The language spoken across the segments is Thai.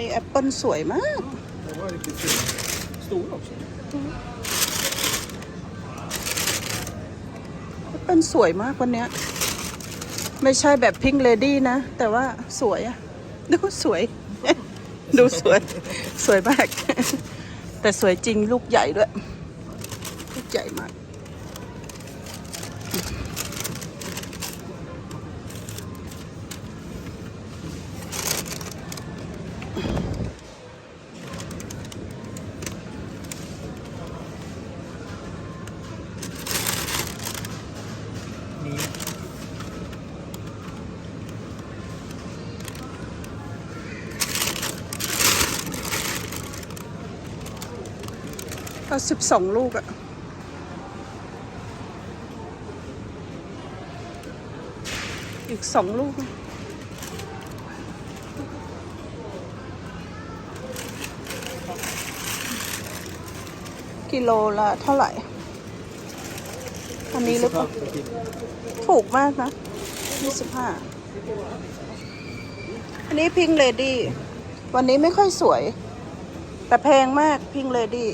นี้แอปเปิลสวยมาก Det var riktigt fina. Stora också. แอปเปิลสวยมากวันเนี้ยไม่ใช่แบบพิงเลดี้นะ แต่ว่าสวยอะดูสวย ดูสวย สวยมาก แต่สวยจริงลูกใหญ่ด้วย ลูกใหญ่มาก ก็สิบสองลูกอะอีกสองลูก กิโลละเท่าไหร่ อันนี้หรือเปล่าถูกมากนะยี่สิบห้าอันนี้พิงเลดี้ วันนี้ไม่ค่อยสวย แต่แพงมากพิงเลดี้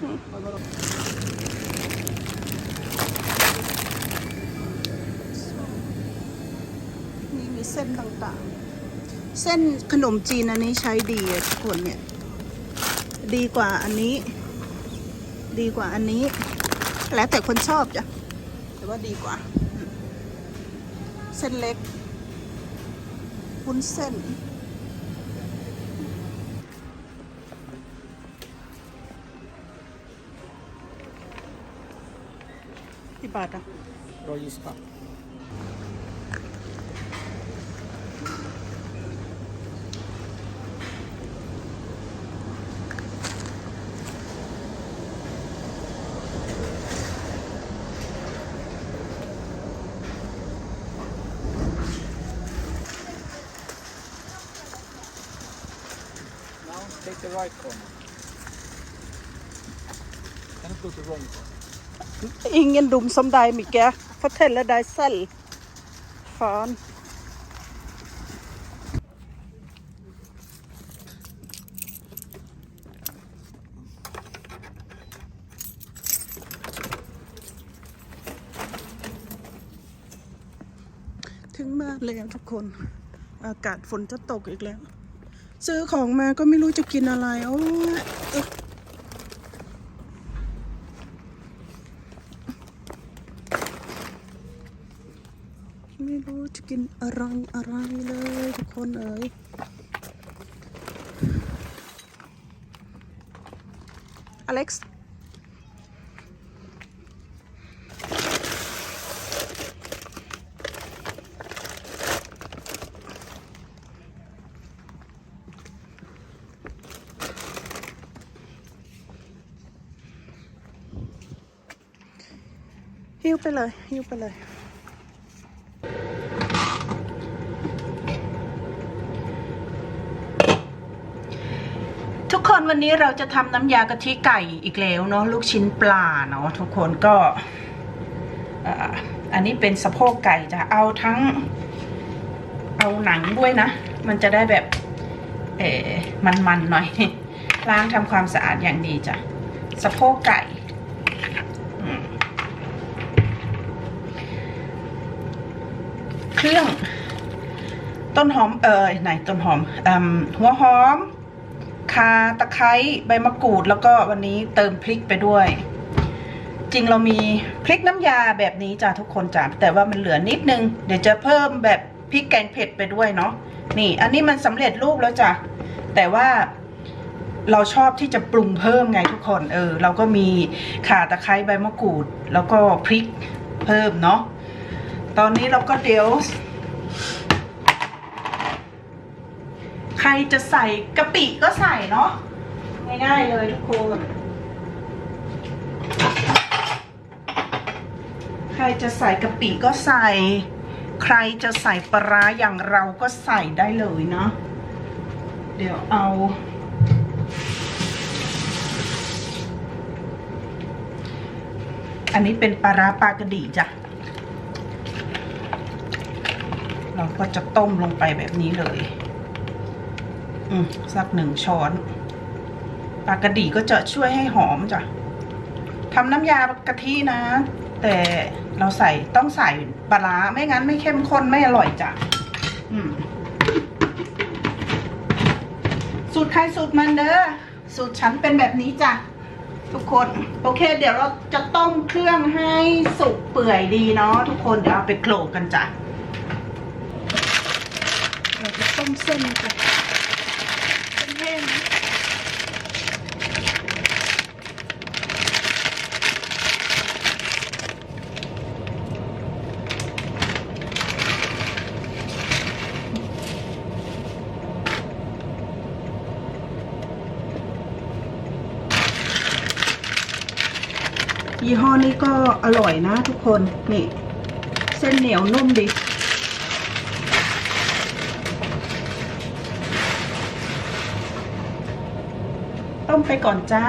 นี่มีเส้นต่างๆ เส้นขนมจีนอันนี้ใช้ดีทุกคนเนี่ย ดีกว่าอันนี้ ดีกว่าอันนี้ แล้วแต่คนชอบจ้ะ แต่ว่าดีกว่า เส้นเล็กวุ้นเส้น Now putter roses Take the right corner. Cannot go to wrong corner. Ingen dum som deg, Mikke. Fortelle deg selv. Faen. ถึงมากแล้วทุกคน อากาศฝนจะตกอีกแล้ว ซื้อของมาก็ไม่รู้จะกินอะไร โอ้ยเอ้ย ไม่รู้จะกินอะไรอะไรเลยทุกคนเอ๋ยอเล็กซ์หิ้วไปเลยหิ้วไปเลย ทุกคน วันนี้เราจะทำน้ำยากะทิไก่อีกแล้วเนาะลูกชิ้นปลาเนาะทุกคนก็อันนี้เป็นสะโพกไก่จะเอาทั้ง เอาหนังด้วยนะ มันจะได้แบบเออมันๆหน่อยล้างทำความสะอาดอย่างดีจ้ะสะโพกไก่เครื่อง ต้นหอมเอ่ยไหนต้นหอมอืมหัวหอม คาตะไคร้ใบมะกรูด แล้วก็วันนี้เติมพริกไปด้วย จริงเรามีพริกน้ำยาแบบนี้จ้ะทุกคนจ้ะแต่ว่ามันเหลือนิดนึง เดี๋ยวจะเพิ่มแบบพริกแกงเผ็ดไปด้วยเนาะนี่ อันนี้มันสำเร็จรูปแล้วจ้ะแต่ว่าเราชอบที่จะปรุงเพิ่มไงทุกคน เออ เราก็มีข่าตะไคร้ใบมะกรูด แล้วก็พริกเพิ่มเนาะตอนนี้เราก็เดี๋ยว ใครจะใส่กะปิก็ใส่เนาะง่ายๆเลยทุกคน ใครจะใส่กะปิก็ใส่ ใครจะใส่ปลาร้าอย่างเราก็ใส่ได้เลยเนาะเดี๋ยวเอา อันนี้เป็นปลาร้าปลากระดีจ้ะ เราก็จะต้มลงไปแบบนี้เลย สักหนึ่งช้อนปลากระดีก็จะช่วยให้หอมจ้ะทำน้ำยากะทินะ แต่เราใส่ต้องใส่ปลาร้าไม่งั้นไม่เข้มข้นไม่อร่อยจ้ะสูตรใครสูตรมันเด้อสูตรฉันเป็นแบบนี้จ้ะทุกคน โอเค เดี๋ยวเราจะต้มเครื่องให้สุกเปื่อยดีเนาะทุกคนเดี๋ยวเอาไปโขลกกันจ้ะเราจะต้มเส้นจ้ะเส้นแห้งนะ ยี่ห้อนี้ก็อร่อยนะทุกคน นี่ เส้นเหนียวนุ่มดี ต้มไปก่อนจ้า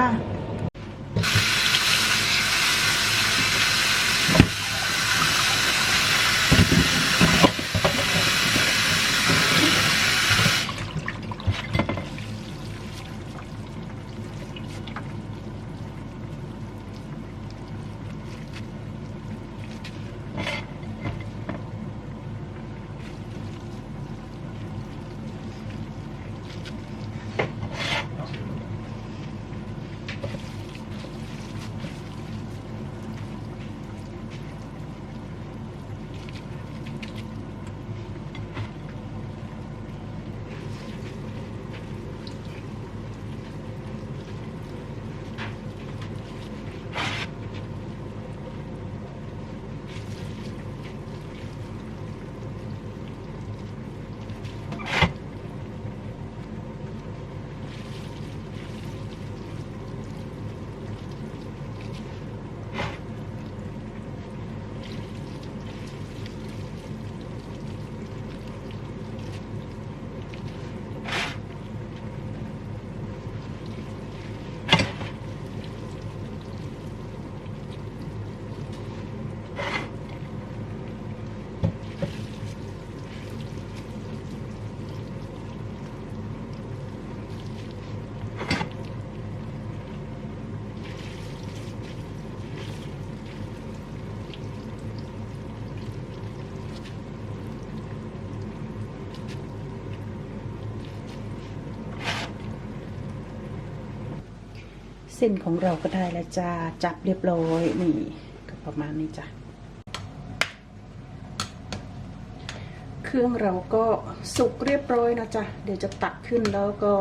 เส้นของเราก็ได้แล้วจ้า จับเรียบร้อย นี่ ก็ประมาณนี้จ้ะ เครื่องเราก็สุกเรียบร้อยนะจ๊ะ เดี๋ยวจะตักขึ้นแล้วก็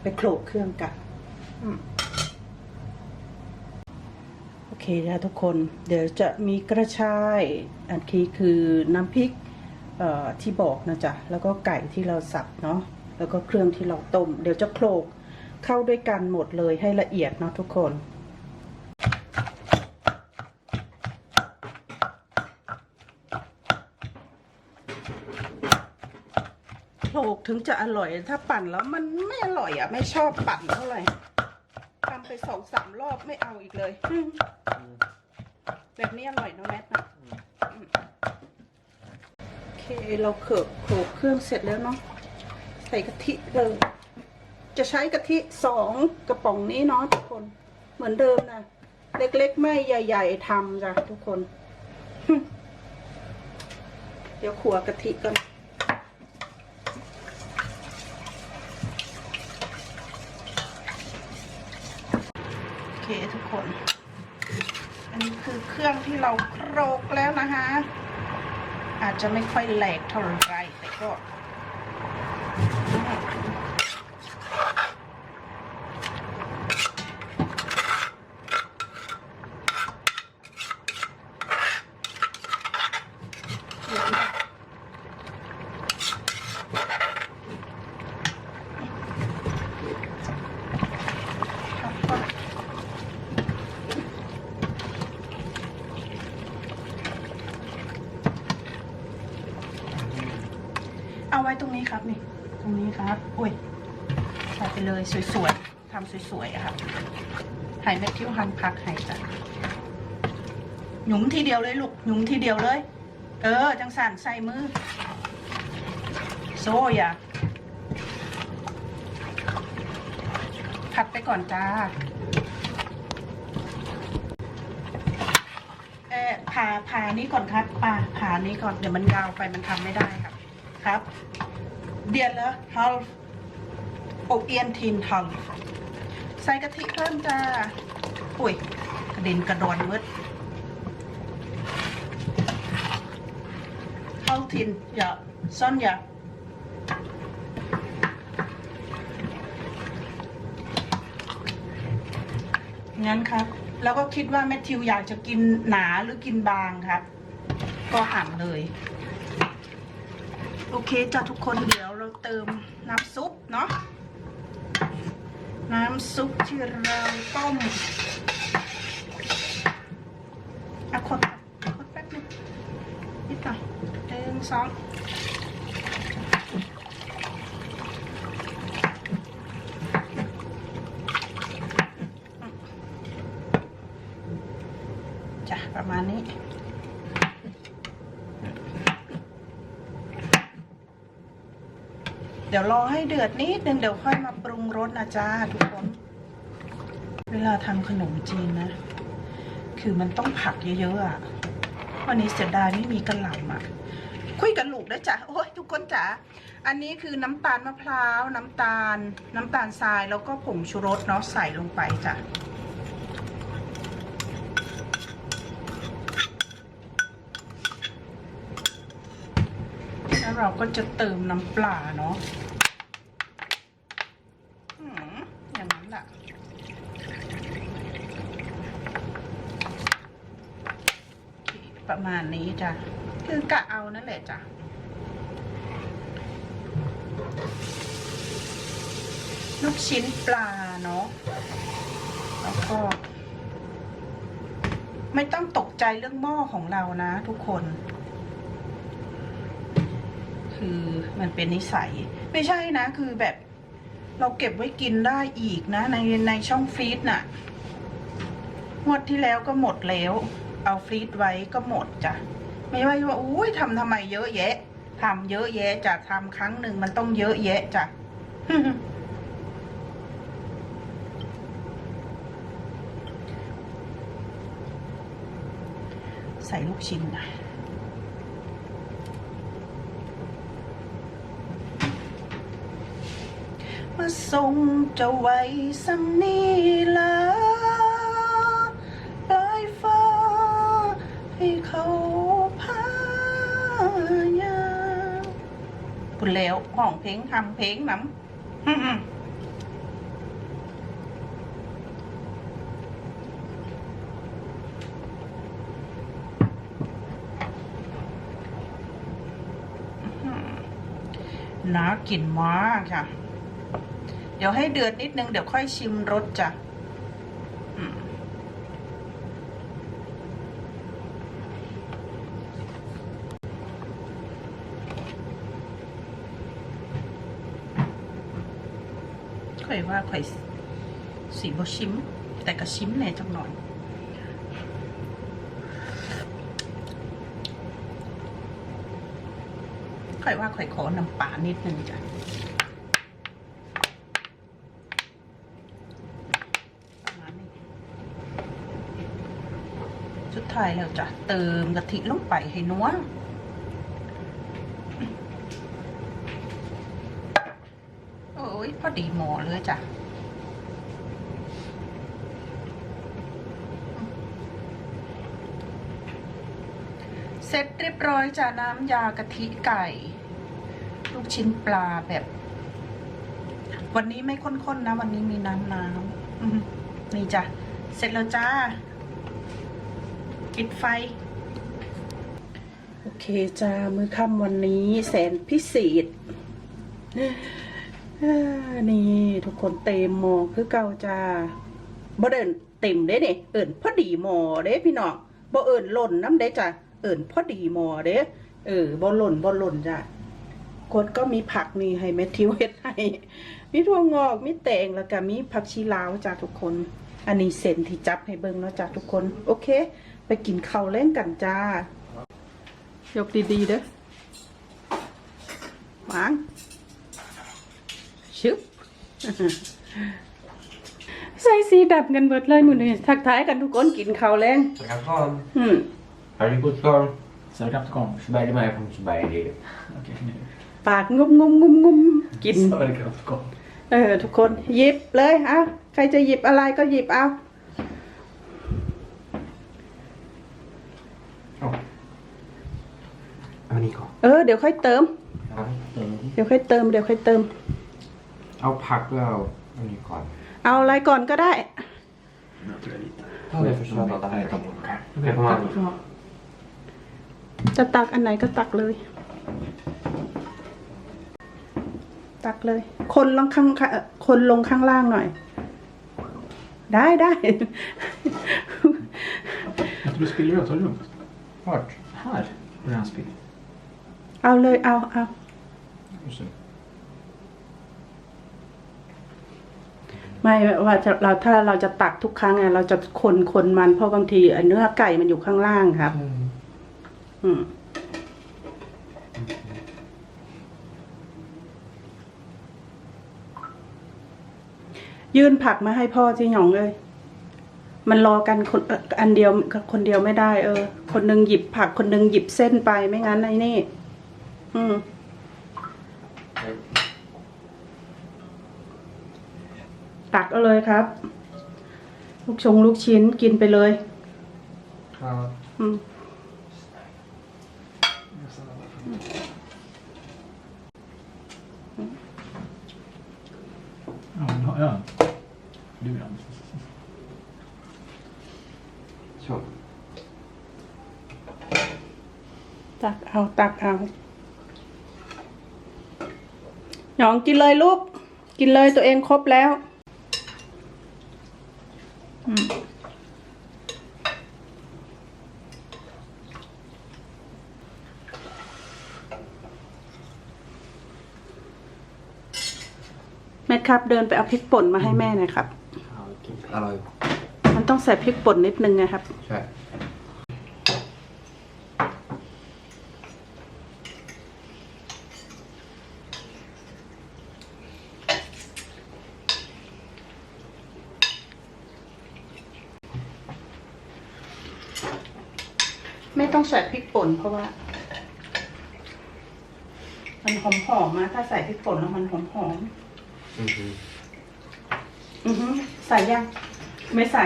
ไปโขลกเครื่องกันโอเคนะทุกคน เดี๋ยวจะมีกระชาย อันนี้คือน้ำพริกที่บอกนะจ๊ะ แล้วก็ไก่ที่เราสับเนาะ แล้วก็เครื่องที่เราต้ม เดี๋ยวจะโขลก เข้าด้วยกันหมดเลยให้ละเอียดเนาะทุกคนโขลกถึงจะอร่อยถ้าปั่นแล้วมันไม่อร่อยอะ ไม่ชอบปั่นเท่าไหร่ทำไปสองสามรอบไม่เอาอีกเลยแบบนี้อร่อยเนอะแมทนะโอเคเราเขิบโขลกเครื่องเสร็จแล้วเนาะใส่กะทิเลย จะใช้กะทิสองกระป๋องนี้เนาะทุกคน เหมือนเดิมนะเล็กๆ ไม่ใหญ่ ๆทำจ้ะทุกคน เดี๋ยวขัวกะทิก่อนโอเคทุกคน อันนี้คือเครื่องที่เราโครกแล้วนะคะ อาจจะไม่ค่อยแหลกเท่าไหรแต่ก็ นี้ครับนี่ ตรงนี้ครับ อุ้ยใส่ไปเลยสวยๆทำสวยๆอะครับไห่แมทธิวหั่นพักไห่จ้ะหยุมทีเดียวเลยลูกหยุมทีเดียวเลย เออ จังสันใส่มือ โซ่อย่าก่อนจ้าเออผ่าผ่านี้ก่อนครับป่าผ่านี้ก่อนเดี๋ยวมันยาวไปมันทำไม่ได้ครับ ครับ เดียนล้วฮัลอบเอียนทินฮัลใส่กะทิเพิ่มจ้าอุ้ยกระเด็นกระดอนมืดฮัลทินอย่าซ่อนอย่างั้นครับ แล้วก็คิดว่าแมทธิวอยากจะกินหนาหรือกินบางครับ ก็หั่นเลย โอเคจ้ะทุกคนเดี๋ยวเราเติมน้ำซุปเนาะน้ำซุปที่เราต้มอะคนคนแป๊บนึงนิดหน่อยหนึ่งสองจ้ะประมาณนี้ เดี๋ยวรอให้เดือดนิดนึงเดี๋ยวค่อยมาปรุงรสนะจ้าทุกคน เวลาทำขนมจีนนะ คือมันต้องผักเยอะๆอะวันนี้เสียดายไม่มีกระหล่ำอะคุยกันลูกได้จ้ะโอ้ยทุกคนจ๋าอันนี้คือน้ำตาลมะพร้าว น้ำตาล น้ำตาลทรายแล้วก็ผงชูรสเนาะใส่ลงไปจ้ะ แล้วเราก็จะเติมน้ำปลาเนาะอย่างนั้นแหละประมาณนี้จ้ะ คือกะเอานั่นแหละจ้ะลูกชิ้นปลาเนาะแล้วก็ ไม่ต้องตกใจเรื่องหม้อของเรานะทุกคน คือมันเป็นนิสัย ไม่ใช่นะ คือแบบเราเก็บไว้กินได้อีกนะ ในในช่องฟรีซน่ะงวดที่แล้วก็หมดแล้ว เอาฟรีซไว้ก็หมดจ้ะไม่ว่าว่าอุ้ยทำทำไมเยอะแยะทำเยอะแยะจะทำครั้งหนึ่งมันต้องเยอะแยะจ้ะใส่ลูกชิ้นนะ มาส่งจะไว้สำนีละปลายฟ้าให้เขาพายาปุ่นแล้วห้องเพลงทำเพลงน้ำน่ากินมากค่ะ ดี๋ยวให้เดือดนิดนึง เดี๋ยวค่อยชิมรสจ้ะค่อยว่าค่อยสีบชิม แต่ก็ชิมแหน่จังหน่อยค่อยว่าค่อยขอน้ำปลานิดนึงจ้ะมาณนี้สุด ท้ายแล้วจ้ะ เติมกะทิลงไปให้นัวโอ้ยพอดีหมอเลยจ้ะเสร็จเรียบร้อยจ้ะน้ำยากะทิไก่ ลูกชิ้นปลาแบบ วันนี้ไม่ข้นๆนะ วันนี้มีน้ำน้ำนี่จ้ะ เสร็จแล้วจ้า ปิดไฟ โอเคจ้า มือค่ำวันนี้แสนพิเศษนี่ ทุกคนเต็มหมอคือเก่าจ้าบ่เดินเต็มเด้เนี่ยเอินพอดีหมอเด้พี่น้องบ่เอิ่นหล่นน้ำเด้จ้ะเอินพอดีหมอเด้เออบ่หล่นบ่หล่นจ้ะกดก็มีผักนี่ให้แมทธิวเฮ็ดให้มีถั่วงอกมีแตงแล้วก็มีผักชีลาวจ้ะทุกคน อันนี้เส้นที่จับให้เบิ่งเนาะจ้ะทุกคน โอเค ไปกินข้าวเล่นกันจ้า ยกดีๆเด้อวาง ชึบ ใส่สีดับกันเบิดเลยมื้อนี้ทักทายกันทุกคนกินข้าวแรง Selamat อืม Har du gått kvar? Så knappt kom. Sverige med från Sverige. Okej, nu. ปากงุมงุมงุมงุมกิน Så det knappt kom. เออทุกคนหยิบเลยเอาใครจะหยิบอะไรก็หยิบเอา เอานี่ก่อนเออเดี๋ยวค่อยเติมเอาเดี๋ยวค่อยเติมเดี๋ยวค่อยเติม เอาผักแล้วเอานี่ก่อนเอาอะไรก่อนก็ได้ Nu tror jag lite. Jag förstår att det här är tablån. Det får man. จะตักอันไหนก็ตักเลย ตักเลย คนลงข้างข้างเอ่อคนลงข้างล่างหน่อย ได้ได้ Jag tror du spiller ut. Har du lugnt? Vart? Här. Har du en spill? เอาเลยเอาเอา Och så. ไม่ว่าจะเราถ้าเราจะตักทุกครั้งอะเราจะคนคนมันเพราะบางทีเนื้อไก่มันอยู่ข้างล่างครับ อืมยื่นผักมาให้พ่อที่หยองเลย มันรอกันคนเอ่ออันเดียวคนเดียวไม่ได้ เออ คนหนึงหยิบผักคนหนึงหยิบเส้นไปไม่งั้นไอ้นี่ อืมตักเอาเลยครับ ลูกชงลูกชิ้นกินไปเลย Ja. อืม Ja, men har jag. Du då? Så. ตักเอาตักเอา หยองกินเลยลูก กินเลยตัวเองครบแล้วอืมแม่ครับ เดินไปเอาพริกป่นมาให้แม่หน่อยครับ Ja, vilken Alloy. มันต้องใส่พริกป่นนิดนึงนะครับ Så här. ต้องใส่พริกป่นเพราะว่า มันหอมหอมๆนะถ้าใส่พริกป่นแล้วมันหอมหอม Mhm. ๆอือฮึใส่ยัง ไม่ใส่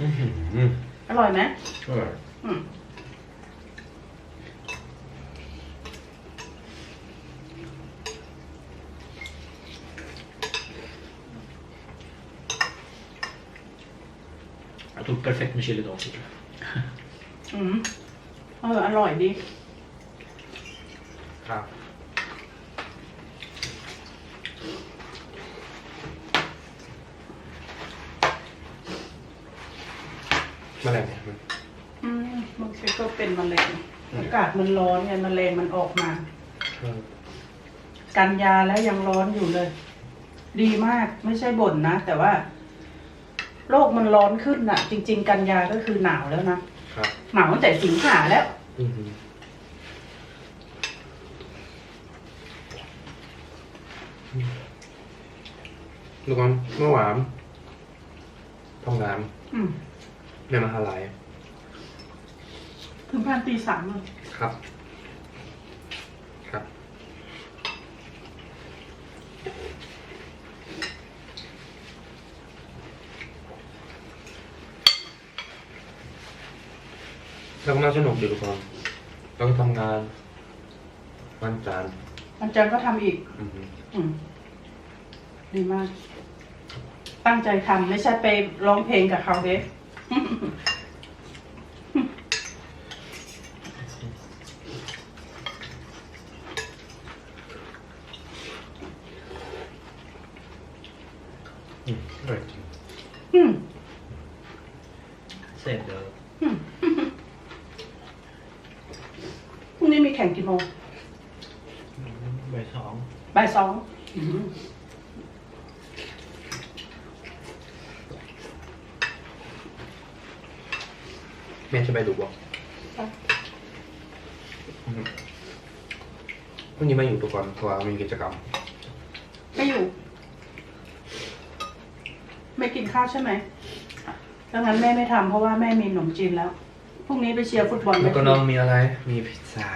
Mhm. อร่อยไหม Så är det. อืม perfekt med chili dog. อืมเอออร่อยดี ครับแมลงเนี่ยมัน อืมบางทีก็เป็นมะเร็งอากาศมันร้อนไงมะเร็งมันออกมากันยาแล้วยังร้อนอยู่เลย ดีมากไม่ใช่บ่นนะ แต่ว่า โลกมันร้อนขึ้นน่ะ จริง ๆ กันยาก็คือหนาวแล้วนะครับ หนาวตั้งแต่สิงหาแล้ว อือหือลูกอมเมื่อวานทำงานอืมในมหาลัยถึงพันตีสามเลยครับครับ แล้วก็น่า สนุกดีทุกคนแล้วก็ทำงานวันจันทร์วันจันทร์ก็ทำอีก อือหืออืม ดีมาก ตั้งใจทำไม่ใช่ไปร้องเพลงกับเขาเด้ อืมอร่อยจริงอืม Säg det. พรุ่งนี้มีแข่งกี่โมง Vad är det? บ่ายสองอืมแม่จะไปดูบ่อืมพรุ่งนี้ไม่อยู่ทุกคนเพราะว่ามีกิจกรรม ไม่อยู่ ไม่กินข้าวใช่ไหมดังนั้นแม่ไม่ทำเพราะว่าแม่มีขนมจีนแล้ว พรุ่งนี้ไปเชียร์ฟุตบอลแล้วก็น้องมีอะไร มีพิซซ่า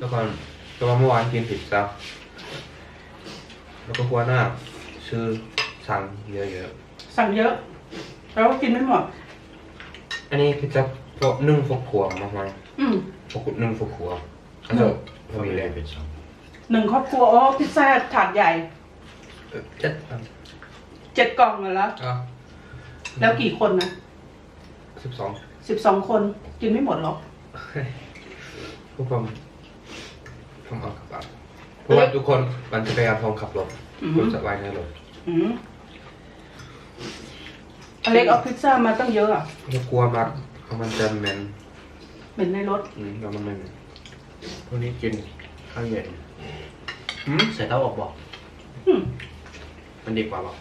แล้วก็แล้วก็เมื่อวานกินพิซซ่าแล้วก็หัวหน้าชื่อสั่งเยอะสั่งเยอะแล้วก็กินไม่หมด ๆอันนี้พิซซ่าพวกนึ่งพวกขัวมากมายอืม พวกนึ่งพวกขัวอันนี้ทำมีเลย Familjepizza. หนึ่งครอบครัวโอ้พิซซ่าถาดใหญ่เจ็ดอันเจ็ดกล่องเลยแล้ว อะแล้วกี่คนนะสิบสองสิบสองคนกินไม่หมดหรอก พวกผม ผมเอากลับบ้านเพราะว่าทุกคนมันจะไปเอาทองขับรถอืมผมจะไว้ในรถอืมอเล็กเอาพิซซ่ามาตั้งเยอะอะแล้วกลัวมากเพราะมันจะเหม็นเป็นในรถ อืมแล้วมันไม่เหม็นวันนี้กินข้าวเย็นอืมใส่เต้าออกบอก อืมมันดีกว่าบอก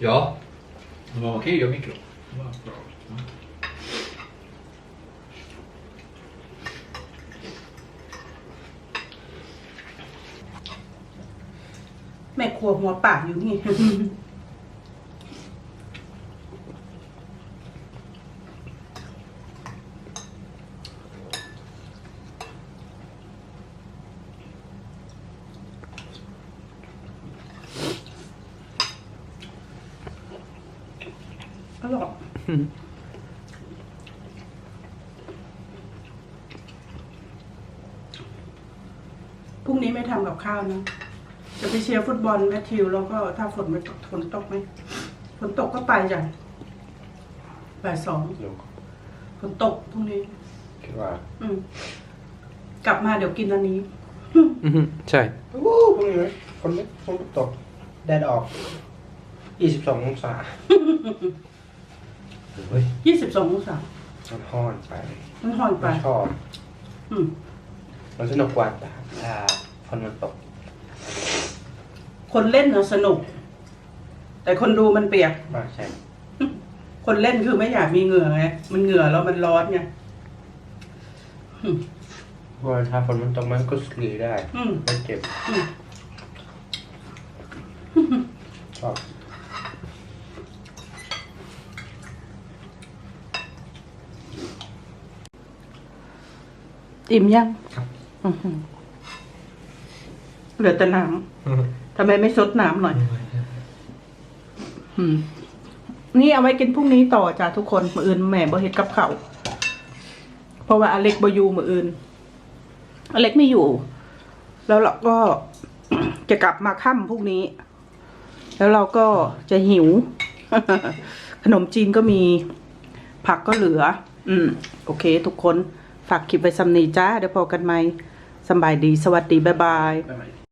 เดี๋ยว Det var okej att mikro. Det var bra. Ja. แม่ครัวหัวปากอยู่นี่ อร่อย พรุ่งนี้ไม่ทำกับข้าวนะ จะไปเชียร์ฟุตบอลแมทธิวแล้วก็ถ้าฝนไม่ตกฝนตกไหมฝนตกก็ไปจ้ะบ่ายสองลูกฝนตกพรุ่งนี้ คิดว่าอืม กลับมาเดี๋ยวกินอันนี้ใช่ โอ้พรุ่งนี้ไหมฝนไม่ฝนไม่ตกแดดออกยี่สิบสององศาเฮ้ยยี่สิบสององศามันห้อนไปมันห่อนไป ไม่ชอบ อืม มันสนุกกว่าแต่ถ้าฝนมันตก คนเล่นเนะสนุก แต่คนดูมันเปียกมากใช่คนเล่นคือไม่อยากมีเหงื่อไง มันเหงื่อแล้วมันร้อนไงเพราะว่าถ้าฝนมันตกมันก็สกีได้อืม ไม่เจ็บอืม ชอบอิ่มยังครับ อื้อหือเหลือแต่น้ำ ทำไมไม่ซดน้ำหน่อย อืม นี่เอาไว้กินพรุ่งนี้ต่อจ้ะทุกคน มืออื่นแม่บ่เฮ็ดกับเขาวเพราะว่าอเล็กบ่อยู่มืออื่น อเล็กไม่อยู่ แล้วเราก็จะกลับมาค่ำพรุ่งนี้ แล้วเราก็จะหิว ขนมจีนก็มี ผักก็เหลือ อืม โอเค ทุกคน ฝากคลิปไว้สำนีจ้า เดี๋ยวพอกันไหมสำบายดี สวัสดี บ๊ายบาย Vem är det?